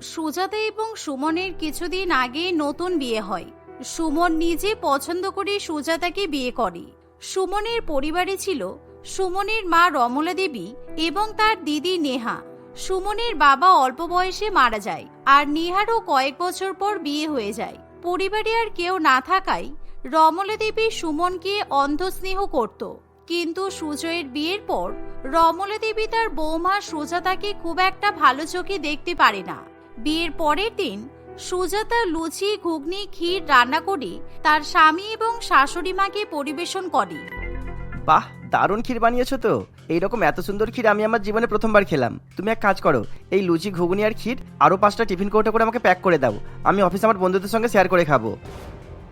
সুজাতা এবং সুমনের কিছুদিন আগে নতুন বিয়ে হয়। সুমন নিজে পছন্দ করে সুজাতাকে বিয়ে করে। সুমনের পরিবারে ছিল সুমনের মা রমলা দেবী এবং তার দিদি নেহা। সুমনের বাবা অল্প বয়সে মারা যায় আর নেহারও কয়েক বছর পর বিয়ে হয়ে যায়। পরিবারে আর কেউ না থাকায় রমলা দেবী সুমনকে অন্ধস্নেহ করত। কিন্তু সুজয়ের বিয়ের পর রমলা দেবী তার বৌমা সুজাতাকে খুব একটা ভালো চোখে দেখতে পারে না। বিয়ের পরের দিন সুজাতা লুচি ঘুগনি ক্ষীর রান্না করে তার স্বামী এবং শাশুড়ি মাকে পরিবেশন করে। বাহ দারুণ ক্ষীর বানিয়েছো তো। এইরকম এত সুন্দর ক্ষীর আমি আমার জীবনে প্রথমবার খেলাম। তুমি এক কাজ করো এই লুচি ঘুগনি আর ক্ষীর আরও পাঁচটা টিফিন কৌটো করে আমাকে প্যাক করে দাও। আমি অফিসে আমার বন্ধুদের সঙ্গে শেয়ার করে খাব।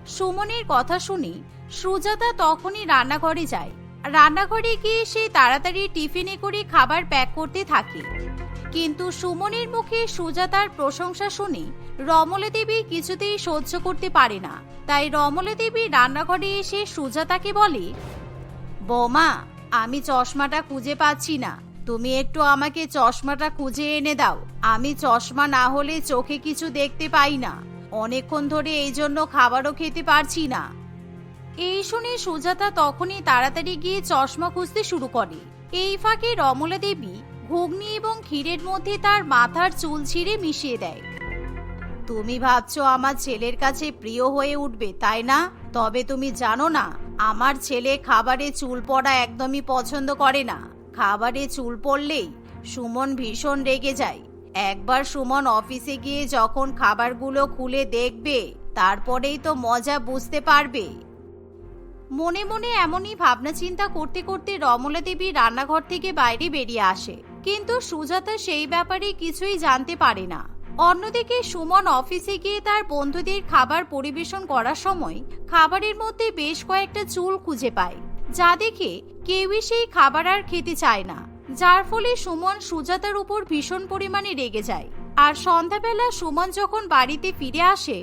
সুমনের কথা শুনে সুজাতা তখনই রান্নাঘরে যায়। রান্নাঘরে গিয়ে সে তাড়াতাড়ি টিফিনে করে খাবার প্যাক করতে থাকে। কিন্তু সুমনের মুখে সুজাতার প্রশংসা শুনে রমলা দেবী কিছুতেই সহ্য করতে পারে না। তাই রমলা দেবী রান্নাঘরে এসে সুজাতাকে বলে, বৌমা, আমি চশমাটা খুঁজে পাচ্ছি না। তুমি একটু আমাকে চশমাটা খুঁজে এনে দাও। আমি চশমা না হলে চোখে কিছু দেখতে পাই না। অনেকক্ষণ ধরে এই জন্য খাবারও খেতে পারছি না। এই শুনে সুজাতা তখনই তাড়াতাড়ি গিয়ে চশমা খুঁজতে শুরু করে। এই ফাঁকে রমলা দেবী ঘুগনি এবং ক্ষীরের মধ্যে তার মাথার চুল ছিঁড়ে মিশিয়ে দেয়। তুমি ভাবছ আমার ছেলের কাছে প্রিয় হয়ে উঠবে, তাই না? তবে তুমি জানো না, আমার ছেলে খাবারে চুল পড়া একদমই পছন্দ করে না। খাবারে চুল পড়লেই সুমন ভীষণ রেগে যায়। একবার সুমন অফিসে গিয়ে যখন খাবারগুলো খুলে দেখবে, তারপরেই তো মজা বুঝতে পারবে। মনে মনে এমনই ভাবনা চিন্তা করতে করতে রমলা দেবী রান্নাঘর থেকে বাইরে বেরিয়ে আসে। কিন্তু সুজাতা সেই ব্যাপারে কিছুই জানতে পারে না। অন্যদিকে সুমন অফিসে গিয়ে তার বন্ধুদের খাবার পরিবেশন করার সময় খাবারের মধ্যে বেশ কয়েকটা চুল খুঁজে পায়, যা দেখে কেউই সেই খাবার আর খেতে চায় না, যার ফলে সুমন সুজাতার উপর ভীষণ পরিমাণে রেগে যায়। আর সন্ধ্যাবেলা সুমন যখন বাড়িতে ফিরে আসে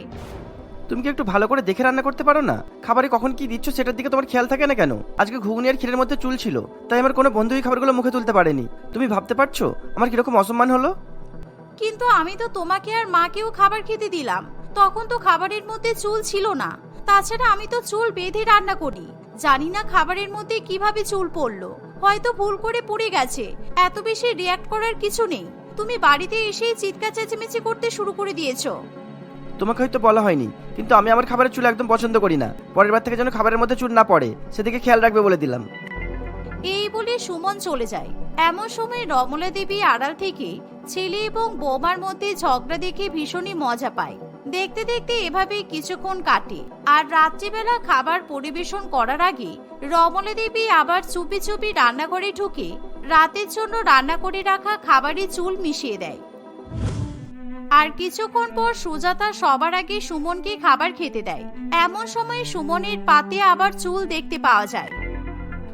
তুমি কি একটু ভালো করে দেখে রান্না করতে পারো না? খাবারে কখন কি দিচ্ছ সেটার দিকে তোমার খেয়াল থাকে না কেন? আজকে ঘুগনি আর ক্ষীরের মধ্যে চুল ছিল, তাই আমার কোনো বন্ধুই খাবারগুলো মুখে তুলতে পারেনি। তুমি ভাবতে পারছ আমার কীরকম অসম্মান হলো? কিন্তু আমি তো তোমাকে আর মাকেও খাবার খেতে দিলাম। তখন তো খাবারের মধ্যে চুল ছিল না। তাছাড়া আমি তো চুল বেঁধে রান্না করি। জানি না খাবারের মধ্যে কীভাবে চুল পড়ল। হয়তো ভুল করে পড়ে গেছে। এত বেশি রিয়াক্ট করার কিছু নেই। তুমি বাড়িতে এসেই চিৎকার চেঁচামেচি করতে শুরু করে দিয়েছ। তোমাকে হয়তো বলা হয়নি, কিন্তু আমি আমার খাবারের চুল একদম পছন্দ করি না। পরের বার থেকে যেন খাবারের মধ্যে চুল না পড়ে, সেদিকে খেয়াল রাখবে বলে দিলাম। এই বলে সুমন চলে যায়। এমন সময় রমলা দেবী আড়াল থেকে ছেলে এবং বৌমার মধ্যে ঝগড়া দেখে ভীষণই মজা পায়। দেখতে দেখতে এভাবে কিছুক্ষণ কাটে, আর রাত্রিবেলা খাবার পরিবেশন করার আগে রমলা দেবী আবার চুপি চুপি রান্নাঘরে ঢুকে রাতের জন্য রান্না করে রাখা খাবারে চুল মিশিয়ে দেয়। আর কিছুক্ষণ পর সুজাতা সবার আগে সুমনকে খাবার খেতে দেয়। এমন সময় সুমনের পাতে আবার চুল দেখতে পাওয়া যায়।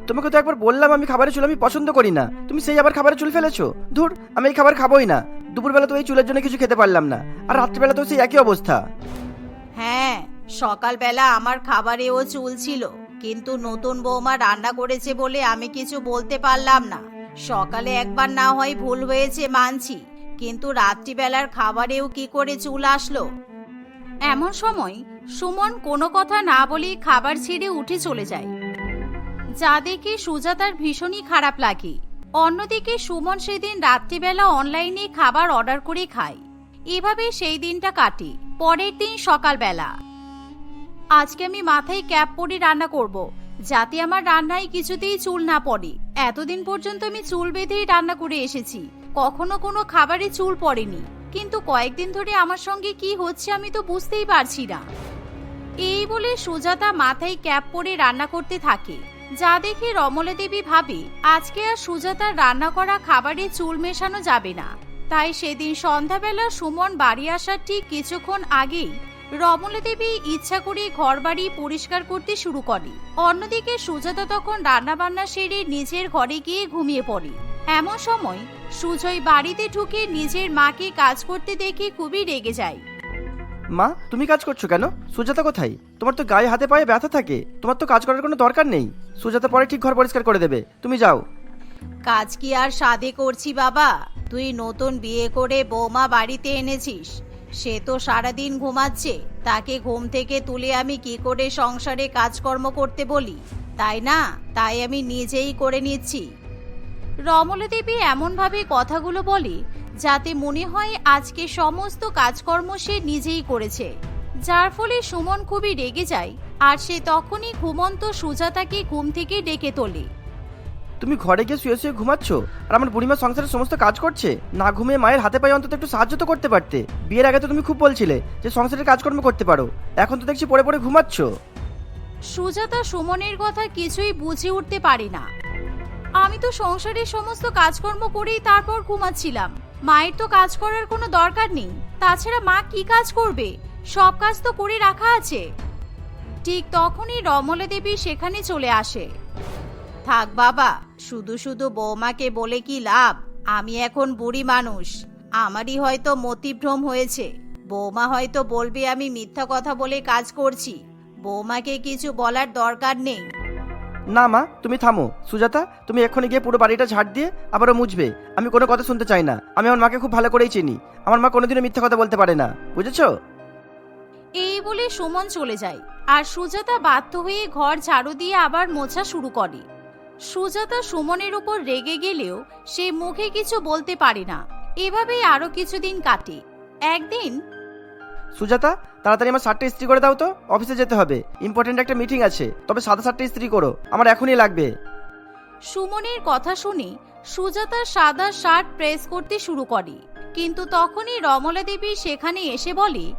তোমাকে তো একবার বললাম আমি খাবারের চুল আমি পছন্দ করি না। তুমি সেই আবার খাবারের চুল ফেলেছো। ধুর আমি এই খাবার খাবোই না। দুপুরবেলা তো এই চুলের জন্য কিছু খেতে পারলাম না। আর রাত্রিবেলা তো সেই একই অবস্থা। হ্যাঁ সকালবেলা আমার খাবারেও চুল ছিল। কিন্তু নতুন বৌমা রান্না করেছে বলে আমি কিছু বলতে পারলাম না। সকালে একবার না হয় ভুল হয়েছে মানছি। কিন্তু রাত্রিবেলার খাবারেও কি করে চুল আসলো? এমন সময় সুমন কোনো কথা না বলে খাবার ছেড়ে উঠে চলে যায়। যা দেখে সুজাতার ভীষণই খারাপ লাগে। অন্যদিকে সুমন সেদিন রাত্রিবেলা অনলাইনে খাবার অর্ডার করে খায়। এভাবে সেই দিনটা কাটে, পরের দিন সকালবেলা। আজকে আমি মাথায় ক্যাপ পরে রান্না করব, যাতে আমার রান্নায় কিছুতেই চুল না পড়ে। এতদিন পর্যন্ত আমি চুল বেঁধেই রান্না করে এসেছি। কখনো কোনো খাবারে চুল পড়েনি। কিন্তু কয়েকদিন ধরে আমার সঙ্গে কি হচ্ছে আমি তো বুঝতেই পারছি না। এই বলে সুজাতা মাথায় ক্যাপ পরে রান্না করতে থাকে। যা দেখে রমলা দেবী ভাবে, আজকে আর সুজাতার রান্না করা খাবারে চুল মেশানো যাবে না। তাই সেদিন সন্ধ্যাবেলা সুমন বাড়ি আসার ঠিক কিছুক্ষণ আগেই রমলা দেবী ইচ্ছা করে ঘর বাড়ি পরিষ্কার করতে শুরু করে। অন্যদিকে সুজাতা তখন রান্না বান্না সেরে নিজের ঘরে গিয়ে ঘুমিয়ে পড়ে। এমন সময় সুজয় বাড়িতে ঢুকে নিজের মাকে কাজ করতে দেখে খুবই রেগে যায়। মা তুমি কাজ করছ কেন? সুজাতা কোথায়? তোমার তো গায়ে হাতে পায়ে ব্যথা থাকে। তোমার তো কাজ করার কোনো দরকার নেই। সুজাতা পরে ঠিক ঘর পরিষ্কার করে দেবে। তুমি যাও। কাজ কি আর সাদে করছি বাবা? তুই নতুন বিয়ে করে বৌমা বাড়িতে এনেছিস। সে তো সারাদিন ঘুমাচ্ছে। তাকে ঘুম থেকে তুলে আমি কি করে সংসারে কাজকর্ম করতে বলি? তাই না? তাই আমি নিজেই করে নিচ্ছি। রমলা দেবী এমনভাবে কথাগুলো বলে যাতে মনে হয় আজকে সমস্ত কাজকর্ম সে নিজেই করেছে। যার ফলে সুমন খুবই রেগে যায় আর সে তখনই ঘুমন্ত সুজাতাকে ঘুম থেকে ডেকে তোলে। তুমি ঘরে গিয়ে শুয়ে শুয়ে ঘুমাচ্ছ? আর আমার বুড়িমা সংসারের সমস্ত কাজ করছে? না ঘুমিয়ে মায়ের হাতে পায়ে অন্তত একটু সাহায্য তো করতে পারতে। বিয়ের আগে তো তুমি খুব বলছিলে যে সংসারের কাজকর্ম করতে পারো। এখন তো দেখছি পড়ে পড়ে ঘুমাচ্ছ। সুজাতা সুমনের কথা কিছুই বুঝে উঠতে পারে না। আমি তো সংসারের সমস্ত কাজকর্ম করেই তারপর ঘুমাচ্ছিলাম। মায়ের তো কাজ করার কোনো দরকার নেই। তাছাড়া মা কি কাজ করবে? সব কাজ তো করে রাখা আছে। ঠিক তখনই রমলা দেবী সেখানে চলে আসে। থাক বাবা, শুধু শুধু বৌমাকে বলে কি লাভ? আমি এখন বুড়ি মানুষ। আমারই হয়তো মতিভ্রম হয়েছে। বৌমা হয়তো বলবে আমি মিথ্যা কথা বলে কাজ করছি। বৌমাকে কিছু বলার দরকার নেই। না মা তুমি থামো। সুজাতা তুমি এক্ষুনি গিয়ে পুরো বাড়িটা ঝাড় দিয়ে আবারও মুছবে। আমি কোনো কথা শুনতে চাই না। আমি আমার মাকে খুব ভালো করেই চিনি। আমার মা কোনোদিনও মিথ্যা কথা বলতে পারে না। বুঝেছ? এই বলে সুমন চলে যায়। আর সুজাতা বাধ্য হয়ে ঘর ঝাড়ু দিয়ে আবার মোছা শুরু করে। সুজাতা সুমনের উপর রেগে গেলেও সে মুখে কিছু বলতে পারে না। এভাবেই আরও কিছুদিন কাটে। একদিন সুজাতা তাড়াতাড়ি আমার শার্টটা ইস্ত্রি করে দাও তো। অফিসে যেতে হবে। ইম্পর্টেন্ট একটা মিটিং আছে। তবে সাদা শার্টটা ইস্ত্রি করো। আমার এখনই লাগবে। সুমনের কথা শুনে সুজাতা সাদা শার্ট প্রেস করতে শুরু করে। কিন্তু তখনই রমলা দেবী সেখানে এসে বলে,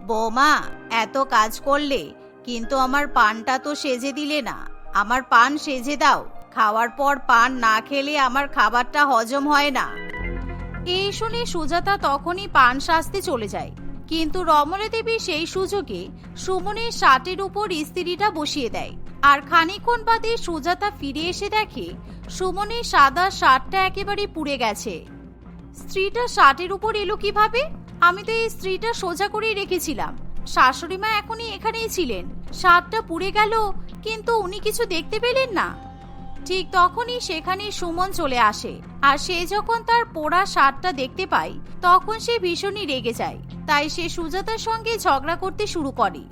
বৌমা, এত কাজ করলে কিন্তু আমার পানটা তো সেজে দিলে না। আমার পান সেজে দাও। খাওয়ার পর পান না খেলে আমার খাবারটা হজম হয় না। এই শুনে সুজাতা তখনই পান সাজতে চলে যায়। কিন্তু রমলা দেবী সেই সুযোগে সুমনের শার্টের উপর ইস্ত্রিটা বসিয়ে দেয়। আর খানিকক্ষণ বাদে সুজাতা ফিরে এসে দেখে সুমনের সাদা শার্টটা একেবারে পুড়ে গেছে। স্ত্রীটা শার্টের উপর এলো কীভাবে? আমি তো এই স্ত্রীটা সোজা করেই রেখেছিলাম। শাশুড়ি মা এখনই এখানেই ছিলেন। শার্টটা পুড়ে গেল, কিন্তু উনি কিছু দেখতে পেলেন না। ঠিক তখনই সেখানে সুমন চলে আসে। আর সে যখন তার পোড়া শার্টটা দেখতে পায়, তখন সে ভীষণই রেগে যায়। তাই সে সুজাতার সঙ্গে ঝগড়া করতে শুরু করে।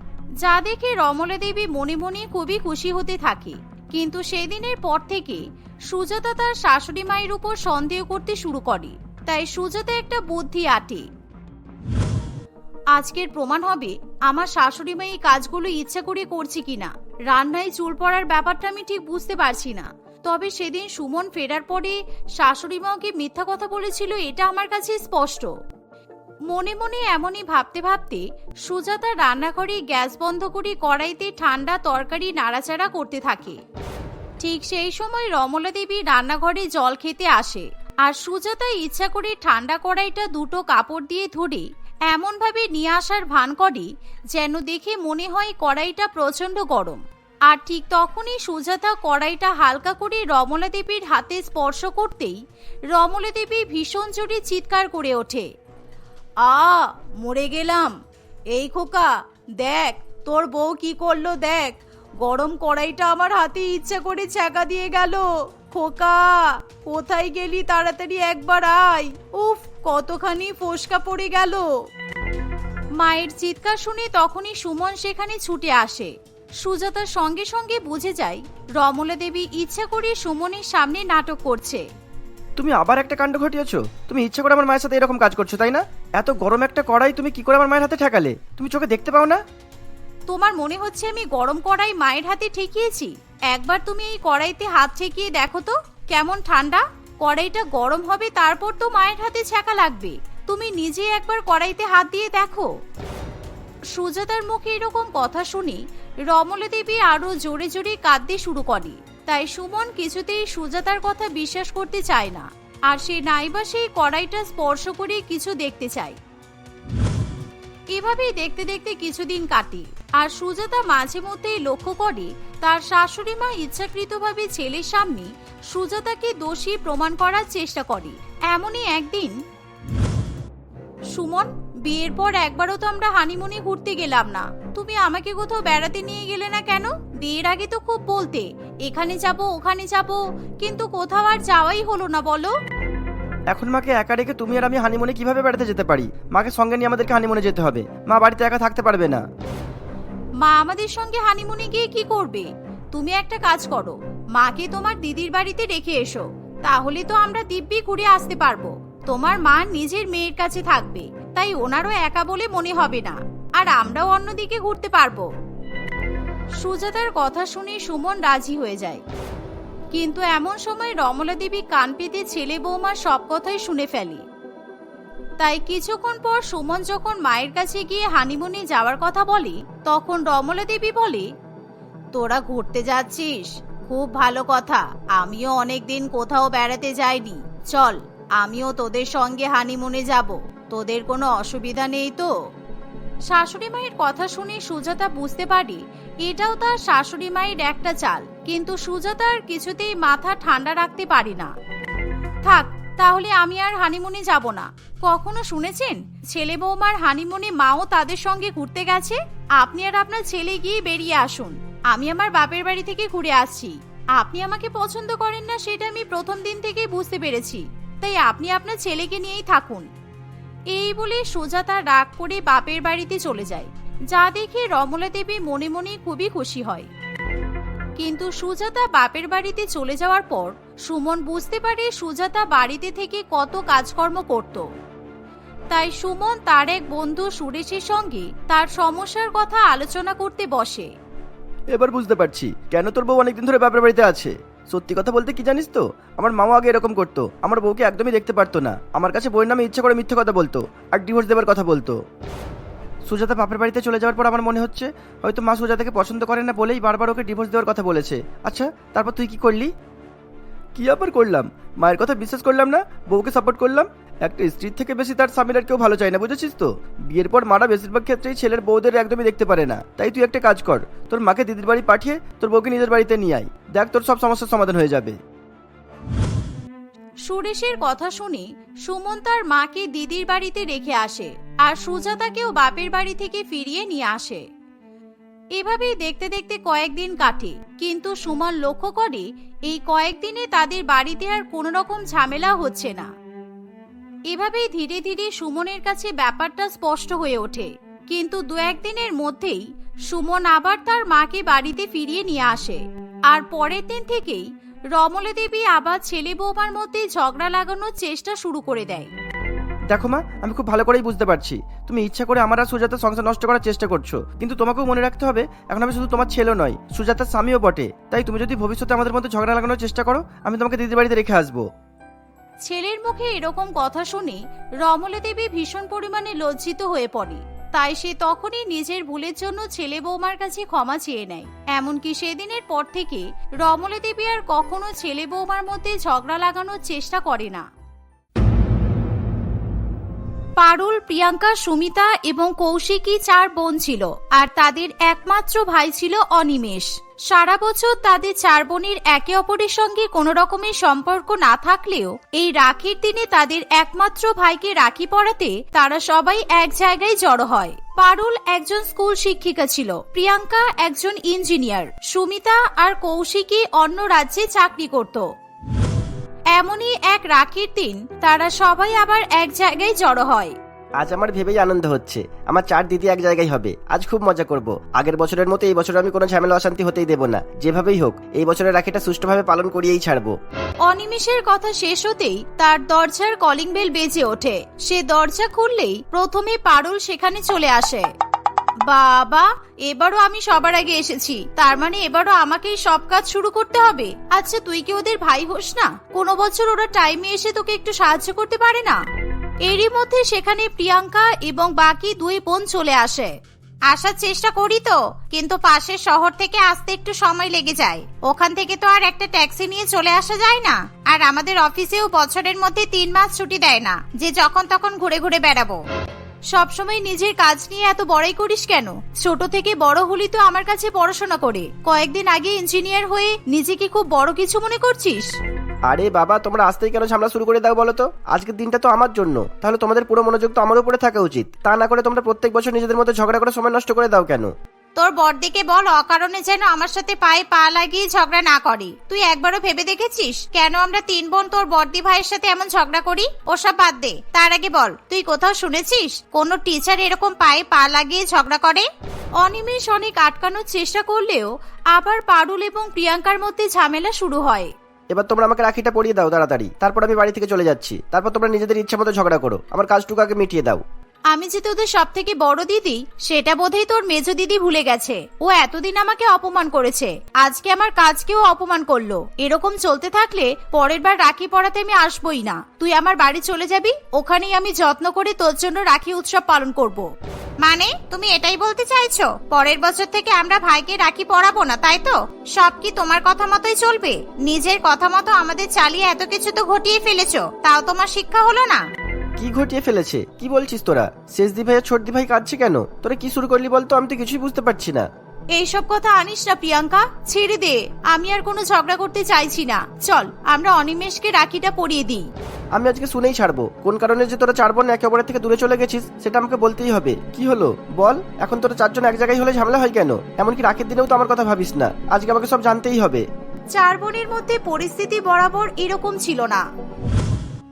যা দেখে রমলা দেবী মনে মনে খুবই খুশি হতে থাকে। কিন্তু সেদিনের পর থেকে সুজাতা তার শাশুড়ি মায়ের উপর সন্দেহ করতে শুরু করে। তাই সুজাতা একটা বুদ্ধি আটে। আজকের প্রমাণ হবে আমার শাশুড়ি মা এই কাজগুলো ইচ্ছা করে করছে কিনা। রান্নায় চুল পড়ার ব্যাপারটা আমি ঠিক বুঝতে পারছি না। তবে সেদিন সুমন ফেরার পরে শাশুড়ি মা ওকে মিথ্যা কথা বলেছিল, এটা আমার কাছে স্পষ্ট। মনে মনে এমনই ভাবতে ভাবতে সুজাতা রান্নাঘরে গ্যাস বন্ধ করে কড়াইতে ঠান্ডা তরকারি নাড়াচাড়া করতে থাকে। ঠিক সেই সময় রমলা দেবী রান্নাঘরে জল খেতে আসে আর সুজাতা ইচ্ছা করে ঠান্ডা কড়াইটা দুটো কাপড় দিয়ে ধরে এমনভাবে নিয়ে আসার ভান করে যেন দেখে মনে হয় কড়াইটা প্রচণ্ড গরম। আর ঠিক তখনই সুজাতা কড়াইটা হালকা করে রমলা দেবীর হাতে স্পর্শ করতেই রমলা দেবী ভীষণ জোরে চিৎকার করে ওঠে। আ, মরে গেলাম। এই খোকা, দেখ, তোর বউ কি করল দেখ। গরম কড়াইটা আমার হাতে ইচ্ছা করে ছ্যাঁকা দিয়ে গেল। খোকা, কোথায় গেলি তাড়াতাড়ি একবার আয়। উফ, কতখানি ফোসকা পড়ে গেল। মায়ের চিৎকার শুনে তখনই সুমন সেখানে ছুটে আসে। সুজাতার সঙ্গে সঙ্গে বুঝে যায় রমলা দেবী ইচ্ছা করে সুমনের সামনে নাটক করছে। তুমি আবার একটা কাণ্ড ঘটিয়েছো? তুমি ইচ্ছে করে আমার মায়ের সাথে এরকম কাজ করছ, তাই না? এত গরম একটা কড়াই তুমি কি করে আমার মায়ের হাতে ঠেকালে? তুমি চোখে দেখতে পাও না? তোমার মনে হচ্ছে আমি গরম কড়াই মায়ের হাতে ঠেকিয়েছি? একবার তুমি এই কড়াইতে হাত ঠেকিয়ে দেখো তো, কেমন ঠান্ডা। কড়াইটা গরম হবে, তারপর তো মায়ের হাতে ছ্যাঁকা লাগবে। তুমি নিজে একবার কড়াইতে হাত দিয়ে দেখো। সুজাতার মুখে এরকম কথা শুনে রমলা দেবী আরও জোরে জোরে কাঁদতে শুরু করে। তাই সুমন কিছুতেই সুজাতার কথা বিশ্বাস করতে চায় না। আর সে নাইবা সেই কড়াইটা স্পর্শ করে কিছু দেখতে চায়। এভাবেই দেখতে দেখতে কিছুদিন কাটে, আর সুজাতা মাঝে মধ্যেই লক্ষ্য করে তার শাশুড়ি মা ইচ্ছাকৃতভাবে ছেলের সামনে সুজাতাকে দোষী প্রমাণ করার চেষ্টা করে। এমনই একদিন সুমন, বিয়ের পর একবারও তো আমরা হানিমুনে ঘুরতে গেলাম না। তুমি আমাকে কোথাও বেড়াতে নিয়ে গেলে না কেন? বিয়ের আগে তো খুব বলতে এখানে যাব ওখানে যাব কিন্তু কোথাও আর যাওয়াই হলো না বলো। এখন মাকে একা রেখে তুমি আর আমি হানিমুনে কীভাবে বেড়াতে যেতে পারি? মাকে সঙ্গে নিয়ে আমাদেরকে হানিমুনে যেতে হবে। মা বাড়িতে একা থাকতে পারবে না। মা আমাদের সঙ্গে হানিমুনে গিয়ে কি করবে? তুমি একটা কাজ করো মাকে তোমার দিদির বাড়িতে রেখে এসো। তাহলে তো আমরা দিব্যি ঘুরে আসতে পারব। তোমার মা নিজের মেয়ের কাছে থাকবে তাই ওনারও একা বলে মনে হবে না। আর আমরাও অন্যদিকে ঘুরতে পারব। সুজাতার কথা শুনে সুমন রাজি হয়ে যায়। কিন্তু এমন সময় রমলা দেবী কান পেতে ছেলে বৌমার সব কথাই শুনে ফেলে। তাই কিছুক্ষণ পর সুমন যখন মায়ের কাছে গিয়ে হানিমুনে যাওয়ার কথা বলে, তখন রমলা দেবী বলে, তোরা ঘুরতে যাচ্ছিস? খুব ভালো কথা। আমিও অনেক দিন কোথাও বেড়াতে যাইনি। চল, আমিও তোদের সঙ্গে হানিমুনে যাব। তোদের কোনো অসুবিধা নেই তো? শাশুড়ি মায়ের কথা শুনে সুজাতা বুঝতে পারি এটাও তার শাশুড়ি মায়ের একটা চাল, কিন্তু সুজাতার কিছুতেই মাথা ঠান্ডা রাখতে পারি না। থাক, তাহলে আমি আর হানিমুনে যাব না। কখনো শুনেছেন? ছেলে বৌমার হানিমুনে মাও তাদের সঙ্গে ঘুরতে গেছে? আপনি আর আপনার ছেলে গিয়ে বেরিয়ে আসুন। আমি আমার বাপের বাড়ি থেকে ঘুরে আসছি। আপনি আমাকে পছন্দ করেন না, সেটা আমি প্রথম দিন থেকেই বুঝতে পেরেছি। তাই আপনি আপনার ছেলেকে নিয়েই থাকুন। এই বলে সুজাতা রাগ করে বাপের বাড়িতে চলে যায়। যা দেখে রমলা দেবী মনে মনে খুবই খুশি হয়। কিন্তু সুজাতা বাপের বাড়িতে চলে যাওয়ার পর সুমন বুঝতে পারে সুজাতা বাড়িতে থেকে কত কাজকর্ম করত। তাই সুমন তার এক বন্ধু সুরেশের সঙ্গে তার সমস্যার কথা আলোচনা করতে বসে। এবার বুঝতে পারছি, কেন তোর বউ অনেকদিন ধরে বাপের বাড়িতে আছে? সত্যি কথা বলতে কি জানিস তো? আমার মামা আগে এরকম করতো। আমার বউকে একদমই দেখতে পারতো না। আমার কাছে বইয়ের নামে ইচ্ছে করে মিথ্যে কথা বলতো আর ডিভোর্স দেবার কথা বলতো। সুজাতা বাপের বাড়িতে চলে যাওয়ার পর আমার মনে হচ্ছে, হয়তো মা সুজাতাকে পছন্দ করে না বলেই বারবার ওকে ডিভোর্স দেওয়ার কথা বলেছে। আচ্ছা তারপর তুই কি করলি? কি আবার করলাম? মায়ের কথা বিশ্বাস করলাম না, বউকে সাপোর্ট করলাম একটা স্ত্রীর থেকে বেশি তার স্বামীর আর কেউ ভালো চায় না, বুঝেছিস তো? বিয়ের পর মারা বেশিরভাগ ক্ষেত্রেই ছেলের বউদের একদমই দেখতে পারে না। তাই তুই একটা কাজ কর, তোর মাকে দিদির বাড়ি পাঠিয়ে তোর বউকে নিজের বাড়িতে নিয়ে আয়। দেখ তোর সব সমস্যার সমাধান হয়ে যাবে। সুরেশের কথা শুনে সুমন তার মাকে দিদির বাড়িতে রেখে আসে আর সুজাতাকেও বাপের বাড়ি থেকে ফিরিয়ে নিয়ে আসে। এভাবেই দেখতে দেখতে কয়েকদিন কাটে, কিন্তু সুমন লক্ষ্য করে এই কয়েকদিনে তাদের বাড়িতে আর কোনো রকম ঝামেলা হচ্ছে না। এভাবেই ধীরে ধীরে সুমনের কাছে ব্যাপারটা স্পষ্ট হয়ে ওঠে। কিন্তু দু একদিনের মধ্যেই সুমন আবার তার মাকে বাড়িতে ফিরিয়ে নিয়ে আসে। আর পরের দিন থেকেই রমলা দেবী আবার ছেলে বৌমার মধ্যে ঝগড়া লাগানোর চেষ্টা শুরু করে দেয়। দেখো মা, আমি খুব ভালো করেই বুঝতে পারছি। তুমি ইচ্ছা করে আমার আর সুজাতার সংসার নষ্ট করার চেষ্টা করছ। কিন্তু তোমাকেও মনে রাখতে হবে, এখন আমি শুধু তোমার ছেলে নয়, সুজাতার স্বামীও বটে। তাই তুমি যদি ভবিষ্যতে আমাদের মধ্যে ঝগড়া লাগানোর চেষ্টা করো, আমি তোমাকে দিদির বাড়িতে রেখে আসব। ছেলের মুখে এরকম কথা শুনে রমলা দেবী ভীষণ পরিমাণে লজ্জিত হয়ে পড়ে। তাই সে তখনই নিজের ভুলের জন্য ছেলে বৌমার কাছে ক্ষমা চেয়ে নেয়। এমনকি সেদিনের পর থেকে রমলা দেবী আর কখনো ছেলে বৌমার মধ্যে ঝগড়া লাগানোর চেষ্টা করে না। পারুল, প্রিয়াঙ্কা, সুমিতা এবং কৌশিকী চার বোন ছিল, আর তাদের একমাত্র ভাই ছিল অনিমেষ। সারা বছর তাদের চার বোনের একে অপরের সঙ্গে কোনো রকমের সম্পর্ক না থাকলেও, এই রাখির দিনে তাদের একমাত্র ভাইকে রাখি পড়াতে তারা সবাই এক জায়গায় জড়ো হয়। পারুল একজন স্কুল শিক্ষিকা ছিল, প্রিয়াঙ্কা একজন ইঞ্জিনিয়ার, সুমিতা আর কৌশিকী অন্য রাজ্যে চাকরি করত। এমনই এক রাখির দিন তারা সবাই আবার এক জায়গায় জড়ো হয়। আজ আমার ভেবেই আনন্দ হচ্ছে। আমার চার দিদি এক জায়গায় হবে। আজ খুব মজা করব। আগের বছরের মতো এই বছর আমি কোনো ঝামেলা অশান্তি হতেই দেব না। যেভাবেই হোক এই বছরের রাখিটা সুষ্ঠুভাবে পালন করিয়েই ছাড়বো। অনিমেষের কথা শেষ হতেই তার দরজার কলিং বেল বেজে ওঠে। সে দরজা খুললেই প্রথমে পারুল সেখানে চলে আসে। বাবা, এবারও আমি সবার আগে এসেছি। তার মানে এবারও আমাকেই সব কাজ শুরু করতে হবে। আচ্ছা তুই কি ওদের ভাই হোস না? কোনো বছর ওরা টাইমে এসে তোকে একটু সাহায্য করতে পারে না? এরই মধ্যে সেখানে প্রিয়াঙ্কা এবং বাকি দুই বোন চলে আসে। আসার চেষ্টা করি তো, কিন্তু পাশের শহর থেকে আসতে একটু সময় লেগে যায়। ওখান থেকে তো আর একটা ট্যাক্সি নিয়ে চলে আসা যায় না। আর আমাদের অফিসেও বছরের মধ্যে তিন মাস ছুটি দেয় না, যে যখন তখন ঘুরে ঘুরে বেড়াবো। সবসময় নিজের কাজ নিয়ে এত বড়াই করিস কেন? ছোট থেকে বড় হলি তো আমার কাছে পড়াশোনা করে। কয়েকদিন আগে ইঞ্জিনিয়ার হয়ে নিজেকে খুব বড় কিছু মনে করছিস? আরে বাবা, তোমরা আসতেই কেন ঝামেলা শুরু করে দাও বলো তো? আজকের দিনটা তো আমার জন্য। তাহলে তোমাদের পুরো মনোযোগ তো আমার উপরে থাকা উচিত। তা না করে তোমরা প্রত্যেক বছর নিজেদের মধ্যে ঝগড়া করে সময় নষ্ট করে দাও কেন? তোর বড়দিকে বল অকারণে যেন আমার সাথে পায়ে পা লাগিয়ে ঝগড়া না করে। তুই একবারও ভেবে দেখেছিস? কেন আমরা তিন বোন তোর বড়দি ভাইয়ের সাথে এমন ঝগড়া করি? ওসব বাদ দে। তার আগে বল, তুই কোথাও শুনেছিস? কোন টিচার এরকম পায়ে পা লাগিয়ে ঝগড়া করে? অনিমেষ অনেক আটকানোর চেষ্টা করলেও আবার পারুল এবং প্রিয়াঙ্কার মধ্যে ঝামেলা শুরু হয়। এবার তোমরা আমাকে রাখিটা পরিয়ে দাও তাড়াতাড়ি। তারপর আমি বাড়ি থেকে চলে যাচ্ছি। তারপর তোমরা নিজেদের ইচ্ছা মতো ঝগড়া করো। আমার কাজটুকু আগে মিটিয়ে দাও। আমি যে তোদের সব থেকে বড় দিদি, সেটা বোধহয় তোর মেজ দিদি ভুলে গেছে। ও এতদিন আমাকে অপমান করেছে। আজকে আমার কাজকেও অপমান করল। এরকম চলতে থাকলে পরের বার রাখি পড়াতে আমি আসবই না। তুই আমার বাড়ি চলে যাবি, ওখানেই আমি যত্ন করে তোর জন্য রাখি উৎসব পালন করব। মানে তুমি এটাই বলতে চাইছো? পরের বছর থেকে আমরা ভাইকে রাখি পড়াবো না, তাই তো? সব কি তোমার কথা মতোই চলবে? নিজের কথা মতো আমাদের চালিয়ে এত কিছু তো ঘটিয়ে ফেলেছো, তাও তোমার শিক্ষা হলো না? কি ঘটিয়ে ফেলেছে? কি বলছিস তোরা? শেষ দি ভাই আর ছোট দি ভাই কাঁদছে কেন? তোরা কি শুরু করলি বলতো? আমি তো কিছুই বুঝতে পারছি না। এইসব কথা আনিস না প্রিয়াঙ্কা। ছেড়ে দে। আমি আর কোনো ঝগড়া করতে চাইছি না। চল আমরা অনিমেষকে রাখিটা পরিয়ে দিই। আমি আজকে শুনেই ছাড়বো। কোন কারণে যে তোরা চার বোন একে অপরের থেকে দূরে চলে গেছিস সেটা আমাকে বলতেই হবে। কি হলো? বল এখন তোরা চারজন এক জায়গায় হলে ঝামেলা হয় কেন? এমনকি রাখের দিনেও তো আমার কথা ভাবিস না। আজকে আমাকে সব জানতেই হবে। চার বোনের মধ্যে পরিস্থিতি বরাবর এরকম ছিল না।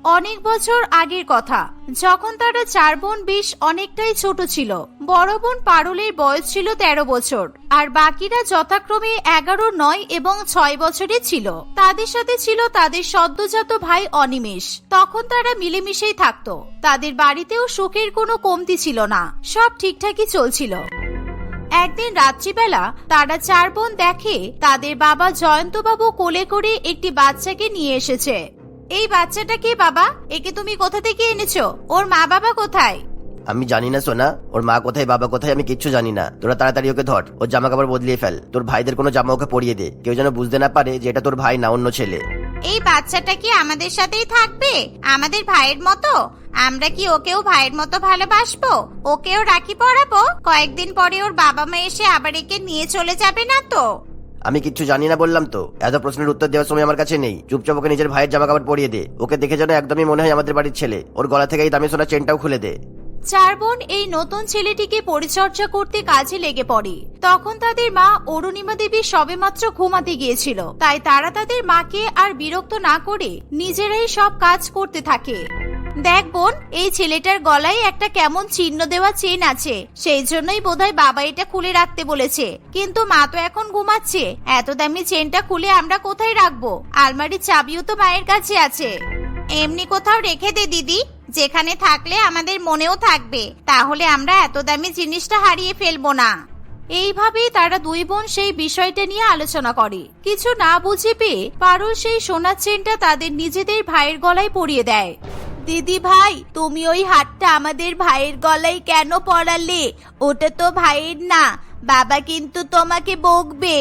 অনেক বছর আগের কথা। যখন তারা চার বোন বেশ অনেকটাই ছোট ছিল। বড় বোন পারুলের বয়স ছিল তেরো বছর, আর বাকিরা যথাক্রমে এগারো, নয় এবং ছয় বছরে ছিল। তাদের সাথে ছিল তাদের সদ্যজাত ভাই অনিমেষ। তখন তারা মিলেমিশেই থাকতো। তাদের বাড়িতেও শোকের কোনো কমতি ছিল না। সব ঠিকঠাকই চলছিল। একদিন রাত্রিবেলা তারা চার বোন দেখে তাদের বাবা জয়ন্তবাবু কোলে করে একটি বাচ্চাকে নিয়ে এসেছে। এই বাচ্চাটা কে বাবা? একে তুমি কোথা থেকে এনেছো? ওর মা বাবা কোথায়? আমি জানি না সোনা। ওর মা কোথায় বাবা কোথায় আমি কিচ্ছু জানি না। তোরা তাড়াতাড়ি ওকে ধর। ওর জামা কাপড় বদলিয়ে ফেল। তোর ভাইদের কোনো জামা ওকে পরিয়ে দে। কেউ যেন বুঝতে না পারে যে এটা তোর ভাই না অন্য ছেলে। এই বাচ্চাটা কি আমাদের সাথেই থাকবে? আমাদের ভাইয়ের মতো? আমরা কি ওকেও ভাইয়ের মতো ভালোবাসবো? ওকেও রাখি পরাবো? কয়েকদিন পরে ওর বাবা মা এসে আবার একে নিয়ে চলে যাবে না তো? আমি কিচ্ছু জানি না বললাম তো। এত প্রশ্নের উত্তর দেওয়ার সময় আমার কাছে নেই। চুপচাপ ওকে নিজের ভাইয়ের জামা কাপড় পরিয়ে দে। ওকে দেখে যেন একদমই মনে হয় আমাদের বাড়ির ছেলে। ওর গলা থেকে এই দামি সোনা চেনটাও খুলে দে। চার বোন এই নতুন ছেলেটিকে পরিচর্যা করতে কাজে লেগে পড়ে। তখন তাদের মা অরুণিমা দেবী সবেমাত্র ঘুমাতে গিয়েছিল। তাই তারা তাদের মাকে আর বিরক্ত না করে নিজেরাই সব কাজ করতে থাকে। দেখ বোন, এই ছেলেটার গলায় একটা কেমন চিহ্ন দেওয়া চেন আছে। সেই জন্যই বোধহয় বাবা এটা খুলে রাখতে বলেছে। কিন্তু মা তো এখন ঘুমাচ্ছে। এত দামি চেনটা খুলে আমরা কোথায় রাখব? আলমারির চাবিও তো মায়ের কাছে আছে। এমনি কোথাও রেখে দে দিদি। যেখানে থাকলে আমাদের মনেও থাকবে। তাহলে আমরা এত দামি জিনিসটা হারিয়ে ফেলব না। এইভাবেই তারা দুই বোন সেই বিষয়টা নিয়ে আলোচনা করে। কিছু না বুঝে পেয়ে পারুল সেই সোনার চেনটা তাদের নিজেদের ভাইয়ের গলায় পরিয়ে দেয়। দিদি ভাই, তুমি ওই হাতটা আমাদের ভাইয়ের গলায় কেন পড়ালে ওটা তো ভাইয়ের না, বাবা কিন্তু তোমাকে বকবে।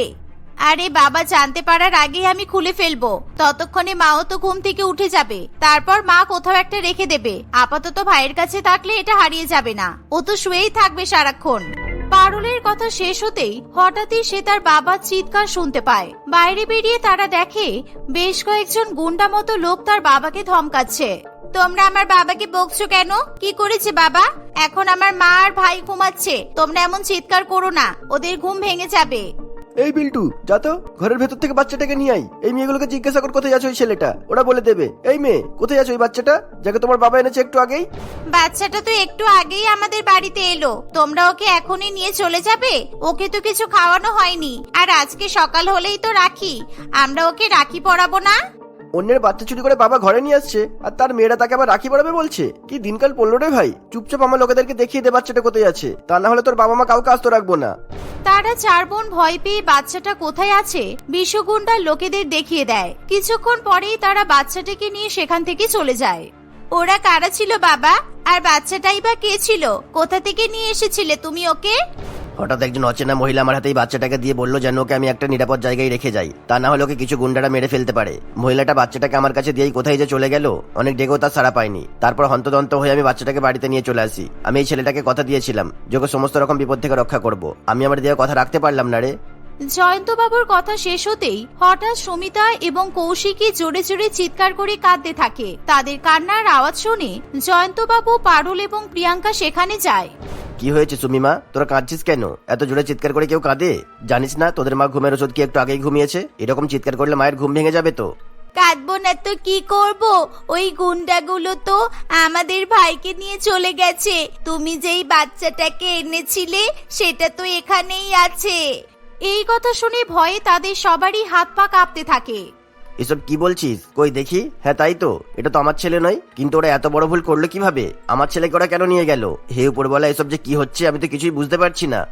আরে বাবা, জানতে পারার আগেই আমি খুলে ফেলব। ততক্ষণে মাও তো ঘুম থেকে উঠে যাবে। তারপর মা কোথাও একটা রেখে দেবে। আপাতত ভাইয়ের কাছে থাকলে এটা হারিয়ে যাবে না। ও তো শুয়েই থাকবে সারাক্ষণ। পারুলের কথা শেষ হতেই হঠাৎই সে তার বাবার চিৎকার শুনতে পায়। বাইরে বেরিয়ে তারা দেখে, বেশ কয়েকজন গুন্ডা মতো লোক তার বাবাকে ধমকাচ্ছে। তোমরা আমার বাবাকে বকছো কেন? কি করেছে বাবা? এখন আমার মা আর ভাই ঘুমাচ্ছে। তোমরা এমন চিৎকার করো না। ওদের ঘুম ভেঙে যাবে। এই বিল্টু যা তো। ঘরের ভেতর থেকে বাচ্চাটাকে নিয়ে আই এই মেয়েগুলোকে জিজ্ঞাসা কর কোথায় আছো ওই ছেলেটা? ওরা বলে দেবে। এই মেয়ে কোথায় আছো ওই বাচ্চাটা? যাকে তোমার বাবা এনেছে একটু আগেই। বাচ্চাটা তো একটু আগেই আমাদের বাড়িতে এলো। তোমরা ওকে এখনই নিয়ে চলে যাবে? ওকে তো কিছু খাওয়ানো হয়নি। আর আজকে সকাল হলেই তো রাখি। আমরা ওকে রাখি পরাবো না? অন্যের বাচ্চা চুরি করে বাবা ঘরে নিয়ে আসছে, আর তার মেয়েরা তাকে আবার রাখি পড়াবে বলছে? কি দিনকাল পড়ল রে ভাই? চুপচাপ আমার লোকেদেরকে দেখিয়ে দে বাচ্চাটা কোথায় আছে। তা না হলে তোর বাবা মা কাউকে আস্ত রাখব না। তারা চার বোন ভয় পেয়ে বাচ্চাটা কোথায় আছে বিষগুন্ডার লোকেদের দেখিয়ে দেয়। কিছুক্ষণ পরেই তারা বাচ্চাটাকে নিয়ে সেখান থেকে চলে যায়। ওরা কারা ছিল বাবা? আর বাচ্চাটাই বা কে ছিল? কোথা থেকে নিয়ে এসেছিলে তুমি ওকে? হঠাৎ একজন অচেনা মহিলা আমার হাতে এই বাচ্চাটাকে দিয়ে বলল যেন ওকে আমি একটা নিরাপদ জায়গায় রেখে যাই। তা না হলে ওকে কিছু গুন্ডারা মেরে ফেলতে পারে। মহিলাটা বাচ্চাটাকে আমার কাছে দিয়েই কোথায় যে চলে গেল, অনেক ডেকেও তার সারা পায়নি। তারপর হন্তদন্ত হয়ে আমি বাচ্চাটাকে বাড়িতে নিয়ে চলে আসি। আমি এই ছেলেটাকে কথা দিয়েছিলাম যে ওকে সমস্ত রকম বিপদ থেকে রক্ষা করব। আমি আমার দেওয়া কথা রাখতে পারলাম না রে। জয়ন্তবাবুর কথা শেষ হতেই হঠাৎ সমিতা এবং কৌশিকী জোরে জোরে চিৎকার করে কাঁদতে থাকে। তাদের কান্নার আওয়াজ শুনে জয়ন্তবাবু পারুল এবং প্রিয়াঙ্কা সেখানে যায়। কি হয়েছে সুমিমা? তোরা কাঁদছিস কেন? এত জোরে চিৎকার করে কেউ কাঁদে? জানিস না, তোদের মা ঘুমের ওষুধ কি একটু আগেই ঘুমিয়েছে? এরকম চিৎকার করলে মায়ের ঘুম ভেঙে যাবে তো। কাঁদবো না তো, কি করব? ওই গুন্ডাগুলো তো আমাদের ভাইকে নিয়ে চলে গেছে। তুমি যেই বাচ্চাটাকে এনেছিলে, সেটা তো এখানেই আছে। এই কথা শুনে ভয়ে তাদের সবারই হাত পা কাঁপতে থাকে। এসব কি বলছিস? কই দেখি? হ্যাঁ তাই তো। এটা তো আমার ছেলে নয়। কিন্তু ওরা এত বড় ভুল করল কীভাবে? আমার ছেলেকে ওরা কেন নিয়ে গেল? হে উপরবেলা এসব যে কি হচ্ছে আমি তো কিছুই বুঝতে পারছি না।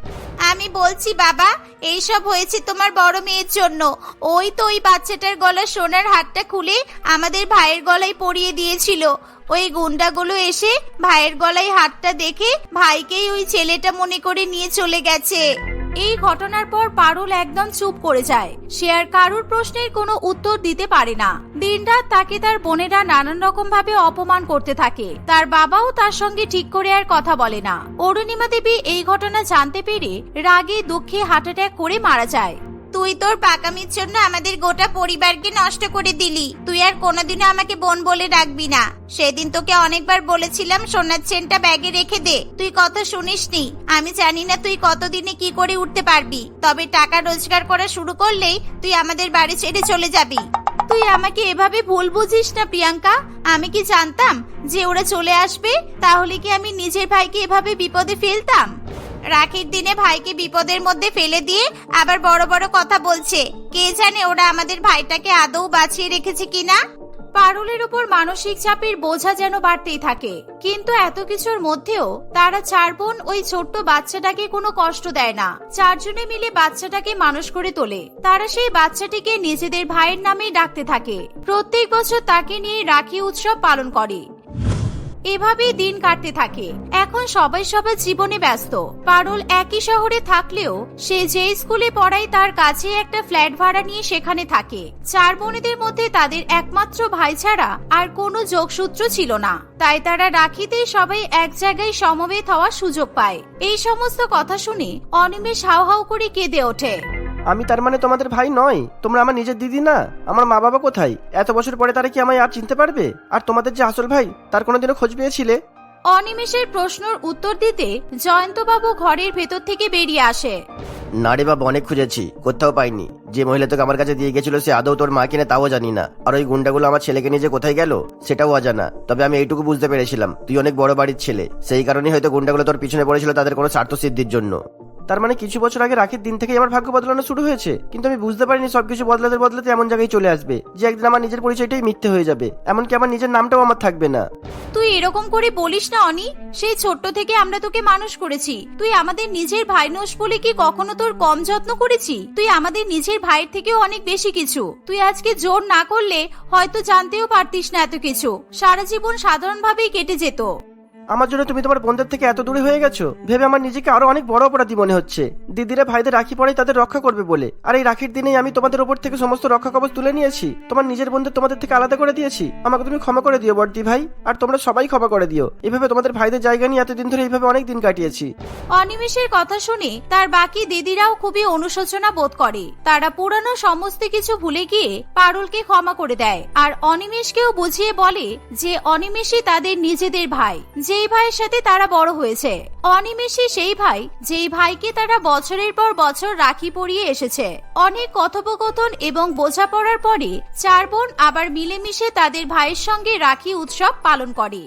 আমি বলছি, বাবা, এইসব হয়েছে তোমার বড় মেয়ের জন্য। ওই তো ওই বাচ্চাটার গলা সোনার হারটা খুলে আমাদের ভাইয়ের গলায় পরিয়ে দিয়েছিল। ওই গুন্ডাগুলো এসে ভাইয়ের গলায় হাতটা দেখে ভাইকেই ওই ছেলেটা মনে করে নিয়ে চলে গেছে। এই ঘটনার পর পারুল একদম চুপ করে যায়। সে আর কারুর প্রশ্নের কোনো উত্তর দিতে পারে না। দিনরাত তাকে তার বোনেরা নানান রকম ভাবে অপমান করতে থাকে। তার বাবাও তার সঙ্গে ঠিক করে আর কথা বলে না। অরুণিমা দেবী এই ঘটনা জানতে পেরে রাগে দুঃখে হার্ট অ্যাটাক করে মারা যায়। তুই তোর পাকামির জন্য আমাদের গোটা পরিবারকে নষ্ট করে দিলি। তুই আর কোনোদিনও আমাকে বোন বলে রাখবি না। সেদিন তোকে অনেকবার বলেছিলাম সোনার চেনটা ব্যাগে রেখে দে। তুই কথা শুনিসনি। আমি জানি না তুই কতদিনে কি করে উঠতে পারবি। তবে টাকা রোজগার করা শুরু করলেই তুই আমাদের বাড়ি ছেড়ে চলে যাবি। তুই আমাকে এভাবে ভুল বুঝিস না, প্রিয়াঙ্কা? আমি কি জানতাম যে ওরা চলে আসবে? তাহলে কি আমি নিজের ভাইকে এভাবে বিপদে ফেলতাম? রাখির দিনে ভাইকে বিপদের মধ্যে ফেলে দিয়ে আবার বড় বড় কথা বলছে। কে জানে ওরা আমাদের ভাইটাকে আদৌ বাঁচিয়ে রেখেছে কিনা? পারুলের উপর মানসিক চাপের বোঝা যেন বাড়তেই থাকে। কিন্তু এত কিছুর মধ্যেও তারা চার বোন ওই ছোট্ট বাচ্চাটাকে কোনো কষ্ট দেয় না। চারজনে মিলে বাচ্চাটাকে মানুষ করে তোলে। তারা সেই বাচ্চাটিকে নিজেদের ভাইয়ের নামেই ডাকতে থাকে। প্রত্যেক বছর তাকে নিয়ে রাখি উৎসব পালন করে। এভাবেই দিন কাটতে থাকে। এখন সবাই সবার জীবনে ব্যস্ত। পারুল একই শহরে থাকলেও সে যে স্কুলে পড়ায় তার কাছে একটা ফ্ল্যাট ভাড়া নিয়ে সেখানে থাকে। চার বোনেদের মধ্যে তাদের একমাত্র ভাই ছাড়া আর কোনো যোগসূত্র ছিল না। তাই তারা রাখিতেই সবাই এক জায়গায় সমবেত হওয়ার সুযোগ পায়। এই সমস্ত কথা শুনে অনিমেষ হাউ হাউ করে কেঁদে ওঠে। আমি তার মানে তোমাদের ভাই নয়। তোমরা আমার নিজের দিদি না। আমার মা বাবা কোথায়? এত বছর পরে তারা কি আমায় আর চিনতে পারবে? আর তোমাদের যে আসল ভাই তার কোনোদিনও খোঁজ পেয়েছিলে? অনিমেষের প্রশ্নের উত্তর দিতে জয়ন্তবাবু ঘরের ভেতর থেকে বেরিয়ে আসে। না রে বাবা অনেক খুঁজেছি। কোথাও পাইনি। যে মহিলা তোকে আমার কাছে দিয়ে গেছিল সে আদৌ তোর মা কিনে তাও জানি না। আর ওই গুন্ডাগুলো আমার ছেলেকে নিয়ে যে কোথায় গেল সেটাও অজানা। তবে আমি এইটুকু বুঝতে পেরেছিলাম তুই অনেক বড় বাড়ির ছেলে। সেই কারণেই হয়তো গুন্ডাগুলো তোর পিছনে পড়েছিল তাদের কোনো স্বার্থ সিদ্ধির জন্য। তার মানে কিছু বছর আগে রাখির দিন থেকেই আমার ভাগ্য বদলানো শুরু হয়েছে। কিন্তু আমি বুঝতে পারিনি সবকিছু বদলাতে বদলাতে এমন জায়গায় চলে আসবে, যে একদিন আমার নিজের পরিচয়টাই মিথ্যে হয়ে যাবে। এমনকি আমার নিজের নামটাও আমার থাকবে না। তুই এরকম করে বলিস না, অনি। সেই ছোট্ট থেকে আমরা তোকে মানুষ করেছি। তুই আমাদের নিজের ভাই নোস বলে কি কখনো তোর কম যত্ন করেছি? তুই আমাদের নিজের ভাইয়ের থেকেও অনেক বেশি কিছু। তুই আজকে জোর না করলে হয়তো জানতেও পারতিস না এত কিছু। সারা জীবন সাধারণভাবেই কেটে যেত। আমার জন্য তুমি তোমার বোনদের থেকে এত দূরে হয়ে গেছো? ভেবে আমার নিজেকে আরও অনেক বড় অপরাধী মনে হচ্ছে। দিদিরা ভাইদের রাখি পড়াই তাদের রক্ষা করবে বলে। আর এই রাখির দিনেই আমি তোমাদের উপর থেকে সমস্ত রক্ষা কবচ তুলে নিয়েছি। তোমার নিজের বোনদের তোমাদের থেকে আলাদা করে দিয়েছি। আমাকে তুমি ক্ষমা করে দিও, বর্দি ভাই। আর তোমরা সবাই ক্ষমা করে দিও। এভাবে তোমাদের ভাইদের জায়গা নিয়ে এতদিন ধরে এইভাবে অনেক দিন কাটিয়েছি। অনিমেষের কথা শুনে তার বাকি দিদিরাও খুবই অনুশোচনা বোধ করে। তারা পুরানো সমস্ত কিছু ভুলে গিয়ে পারুলকে ক্ষমা করে দেয়। আর অনিমেষকেও বুঝিয়ে বলে যে অনিমেষই তাদের নিজেদের ভাই। যেই ভাইয়ের সাথে তারা বড় হয়েছে, অনিমেষে সেই ভাই, যেই ভাইকে তারা বছরের পর বছর রাখি পরিয়ে এসেছে। অনেক কথোপকথন এবং বোঝাপড়ার পরে চার বোন আবার মিলেমিশে তাদের ভাইয়ের সঙ্গে রাখি উৎসব পালন করে।